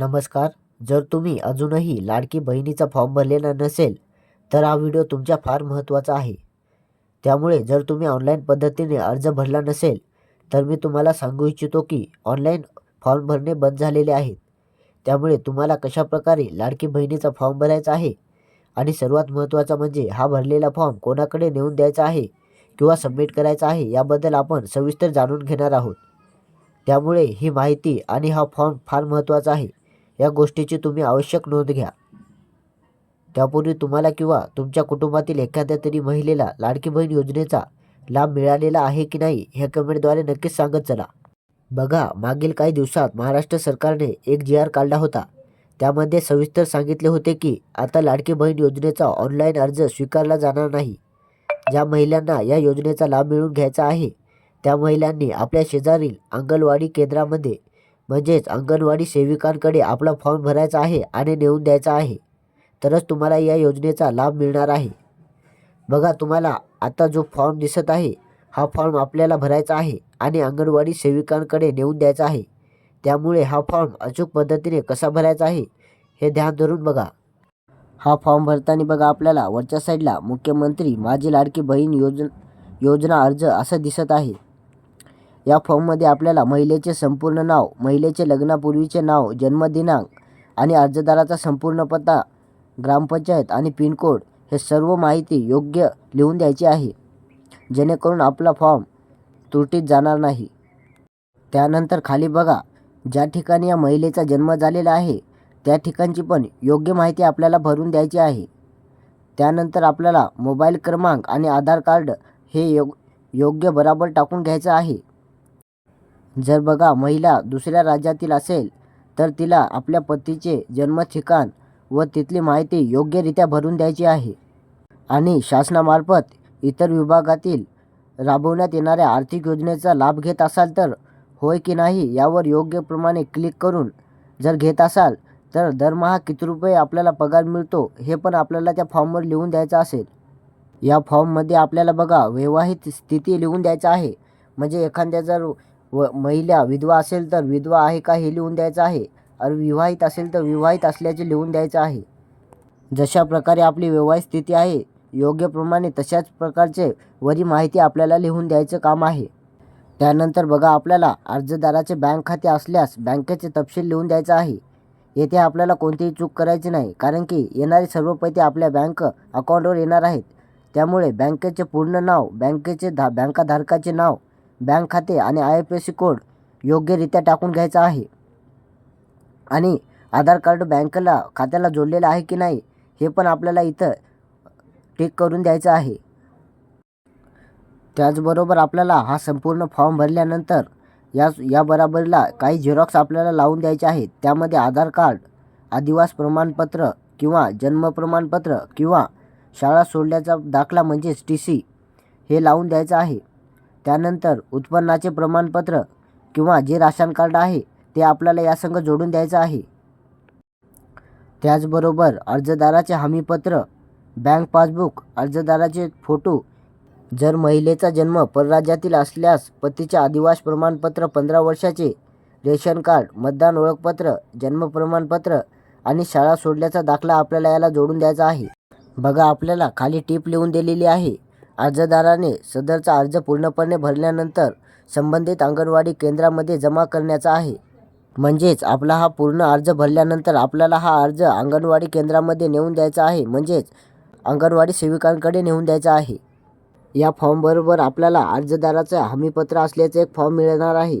नमस्कार जर तुम्ही अजूनही लाडकी बहिणीचा फॉर्म भरलेला नसेल तर हा व्हिडिओ तुमच्या फार महत्त्वाचा आहे. त्यामुळे जर तुम्ही ऑनलाईन पद्धतीने अर्ज भरला नसेल तर मी तुम्हाला सांगू इच्छितो की ऑनलाईन फॉर्म भरणे बंद झालेले आहेत. त्यामुळे तुम्हाला कशाप्रकारे लाडकी बहिणीचा फॉर्म भरायचा आहे आणि सर्वात महत्त्वाचा म्हणजे हा भरलेला फॉर्म कोणाकडे नेऊन द्यायचा आहे किंवा सबमिट करायचा आहे याबद्दल आपण सविस्तर जाणून घेणार आहोत. त्यामुळे ही माहिती आणि हा फॉर्म फार महत्त्वाचा आहे. या गोष्टीची तुम्ही आवश्यक नोंद घ्या. त्यापूर्वी तुम्हाला किंवा तुमच्या कुटुंबातील एखाद्या तरी महिलेला लाडकी बहीण योजनेचा लाभ मिळालेला आहे की नाही हे कमेंटद्वारे नक्कीच सांगत चला. बघा मागील काही दिवसात महाराष्ट्र सरकारने एक जी आर काढला होता. त्यामध्ये सविस्तर सांगितले होते की आता लाडकी बहीण योजनेचा ऑनलाईन अर्ज स्वीकारला जाणार नाही. ज्या महिलांना या योजनेचा लाभ मिळवून घ्यायचा आहे त्या महिलांनी आपल्या शेजारील अंगणवाडी केंद्रामध्ये म्हणजेच अंगणवाडी सेविकांकडे आपला फॉर्म भरायचा आहे आणि नेऊन द्यायचा आहे. तरच तुम्हाला या योजनेचा लाभ मिळणार आहे. बघा तुम्हाला आता जो फॉर्म दिसत आहे हा फॉर्म आपल्याला भरायचा आहे आणि अंगणवाडी सेविकांकडे नेऊन द्यायचा आहे. त्यामुळे हा फॉर्म अचूक पद्धतीने कसा भरायचा आहे हे ध्यान धरून बघा. हा फॉर्म भरताना बघा आपल्याला वरच्या साईडला मुख्यमंत्री माझी लाडकी बहीण योजन योजना अर्ज असं दिसत आहे. या फॉर्ममध्ये आपल्याला महिलेचे संपूर्ण नाव महिलेचे लग्नापूर्वीचे नाव जन्मदिनांक आणि अर्जदाराचा संपूर्ण पत्ता ग्रामपंचायत आणि पिनकोड हे सर्व माहिती योग्य लिहून द्यायची आहे. जेणेकरून आपला फॉर्म त्रुटीत जाणार नाही. त्यानंतर खाली बघा ज्या ठिकाणी या महिलेचा जन्म झालेला आहे त्या ठिकाणची पण योग्य माहिती आपल्याला भरून द्यायची आहे. त्यानंतर आपल्याला मोबाईल क्रमांक आणि आधार कार्ड हे योग योग्य बराबर टाकून घ्यायचं आहे. जर बघा महिला दुसऱ्या राज्यातील असेल तर तिला आपल्या पतीचे जन्मठिकाण व तिथली माहिती योग्यरित्या भरून द्यायची आहे. आणि शासनामार्फत इतर विभागातील राबवण्यात येणाऱ्या आर्थिक योजनेचा लाभ घेत असाल तर होय की नाही यावर योग्य प्रमाणे क्लिक करून जर घेत असाल तर दरमहा किती रुपये आपल्याला पगार मिळतो हे पण आपल्याला त्या फॉर्मवर लिहून द्यायचं असेल. या फॉर्ममध्ये आपल्याला बघा वैवाहिक स्थिती लिहून द्यायचं आहे. म्हणजे एखाद्या जर व महिला विधवा असेल तर विधवा आहे का हे लिहून द्यायचं आहे? आणि विवाहित असेल तर विवाहित असल्याचे लिहून द्यायचं आहे. जशा प्रकारे आपली वैवाहिक स्थिती आहे योग्यप्रमाणे तशाच प्रकारचे वरी माहिती आपल्याला लिहून द्यायचं काम आहे. त्यानंतर बघा आपल्याला अर्जदाराचे बँक खाते असल्यास बँकेचे तपशील लिहून द्यायचं आहे. येथे आपल्याला कोणतीही चूक करायची नाही कारण की येणारे सर्व पैसे आपल्या बँक अकाउंटवर येणार आहेत. त्यामुळे बँकेचे पूर्ण नाव बँकेचे धा बँकाधारकाचे नाव बँक खाते आणि I F S C code योग्यरित्या टाकून घ्यायचा आहे. आणि आधार कार्ड बँकेला खात्याला जोडलेलं आहे की नाही हे पण आपल्याला इथं टिक करून द्यायचं आहे. त्याचबरोबर आपल्याला हा संपूर्ण फॉर्म भरल्यानंतर या या बराबरीला काही झेरॉक्स आपल्याला लावून द्यायचे आहेत. त्यामध्ये आधार कार्ड आदिवास प्रमाणपत्र किंवा जन्म प्रमाणपत्र किंवा शाळा सोडल्याचा दाखला म्हणजेच टी सी हे लावून द्यायचं आहे. त्यानंतर उत्पन्नाचे प्रमाणपत्र किंवा जे राशन कार्ड आहे ते आपल्याला यासंग जोडून द्यायचं आहे. त्याचबरोबर अर्जदाराचे हमीपत्र बँक पासबुक अर्जदाराचे फोटो जर महिलेचा जन्म परराज्यातील असल्यास पतीचे आदिवास प्रमाणपत्र पंधरा वर्षाचे रेशन कार्ड मतदान ओळखपत्र जन्म प्रमाणपत्र आणि शाळा सोडल्याचा दाखला आपल्याला याला जोडून द्यायचा आहे. बघा आपल्याला खाली टीप लिहून दिलेली आहे. अर्जदाराने सदरचा अर्ज पूर्णपणे भरल्यानंतर संबंधित अंगणवाडी केंद्रामध्ये जमा करण्याचा आहे. म्हणजेच आपला हा पूर्ण अर्ज भरल्यानंतर आपल्याला हा अर्ज अंगणवाडी केंद्रामध्ये नेऊन द्यायचा आहे. म्हणजेच अंगणवाडी सेविकांकडे नेऊन द्यायचा आहे. या फॉर्मबरोबर आपल्याला अर्जदाराचं हमीपत्र असल्याचं एक फॉर्म मिळणार आहे.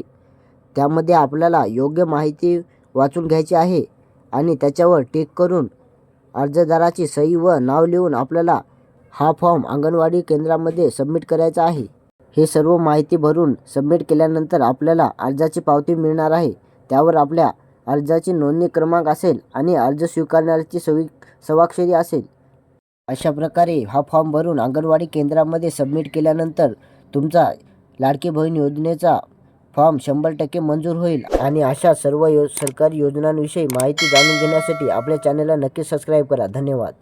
त्यामध्ये आपल्याला योग्य माहिती वाचून घ्यायची आहे आणि त्याच्यावर टिक करून अर्जदाराची सही व नाव लिहून आपल्याला हा फॉर्म अंगणवाडी केंद्रामध्ये सबमिट करायचा आहे. हे सर्व माहिती भरून सबमिट केल्यानंतर आपल्याला अर्जाची पावती मिळणार आहे. त्यावर आपल्या अर्जाची नोंदणी क्रमांक असेल आणि अर्ज स्वीकारणाऱ्याची सवी सवाक्षरी असेल. अशा प्रकारे हा फॉर्म भरून अंगणवाडी केंद्रामध्ये सबमिट केल्यानंतर तुमचा लाडकी बहीण योजनेचा फॉर्म शंभर टक्के मंजूर होईल आणि अशा सर्व यो सरकारी योजनांविषयी माहिती जाणून घेण्यासाठी आपल्या चॅनलला नक्की सबस्क्राईब करा. धन्यवाद.